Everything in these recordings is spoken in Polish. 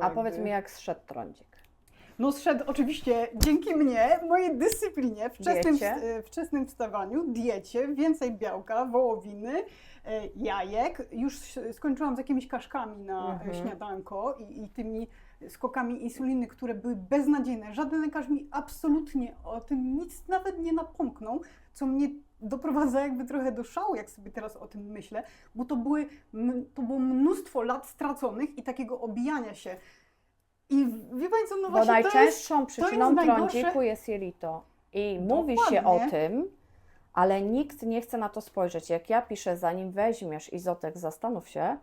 A powiedz mi, jak zszedł trądzik? No zszedł oczywiście dzięki mnie, mojej dyscyplinie, wczesnym, Diecie. wczesnym wstawaniu, diecie, więcej białka, wołowiny, e, jajek. Już skończyłam z jakimiś kaszkami na mhm. śniadanko i, i tymi skokami insuliny, które były beznadziejne. Żaden lekarz mi absolutnie o tym nic nawet nie napomknął, co mnie doprowadza jakby trochę do szału, jak sobie teraz o tym myślę, bo to, były, to było mnóstwo lat straconych i takiego obijania się. I wie Pani co, no Bo właśnie to jest... najczęstszą przyczyną najgorsze. trądziku jest jelito. I mówi się o Dokładnie. tym, ale nikt nie chce na to spojrzeć. Jak ja piszę, zanim weźmiesz izotek, zastanów się,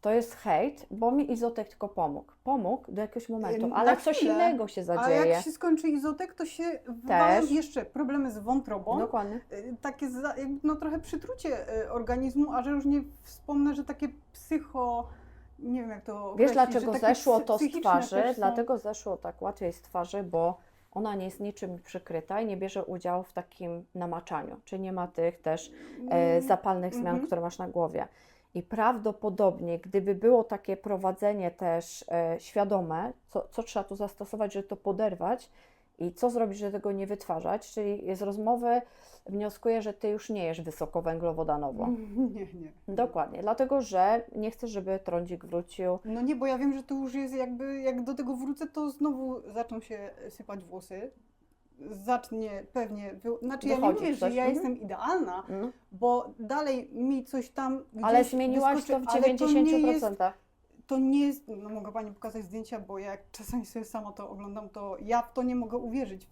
to jest hejt, bo mi izotek tylko pomógł. Pomógł do jakiegoś momentu, Na ale coś chwilę. innego się A zadzieje. jak się skończy izotek, to się Też. jeszcze problemy z wątrobą. Dokładnie. Y, Takie za, jakby no, trochę przytrucie y, organizmu, a że już nie wspomnę, że takie psycho... Nie wiem jak to Wiesz, określić, dlaczego że takie zeszło psy- to z psychiczne twarzy? też są- Dlatego zeszło tak łatwiej z twarzy, bo ona nie jest niczym przykryta i nie bierze udziału w takim namaczaniu, czyli nie ma tych też e, Mm, zapalnych zmian, mhm. które masz na głowie. I prawdopodobnie, gdyby było takie prowadzenie też e, świadome, co, co trzeba tu zastosować, żeby to poderwać i co zrobić, żeby tego nie wytwarzać, czyli z rozmowy wnioskuję, że ty już nie jesz wysokowęglowodanowo. Nie, nie. Dokładnie, dlatego że nie chcesz, żeby trądzik wrócił. No nie, bo ja wiem, że to już jest jakby, jak do tego wrócę, to znowu zaczną się sypać włosy. Zacznie pewnie, wy... znaczy ja nie mówię, że coś, ja mhm. jestem idealna, Mm. bo dalej mi coś tam gdzieś Ale zmieniłaś to w ale to nie 90%. jest to nie jest, no mogę Pani pokazać zdjęcia, bo jak czasami sobie sama to oglądam, to ja w to nie mogę uwierzyć.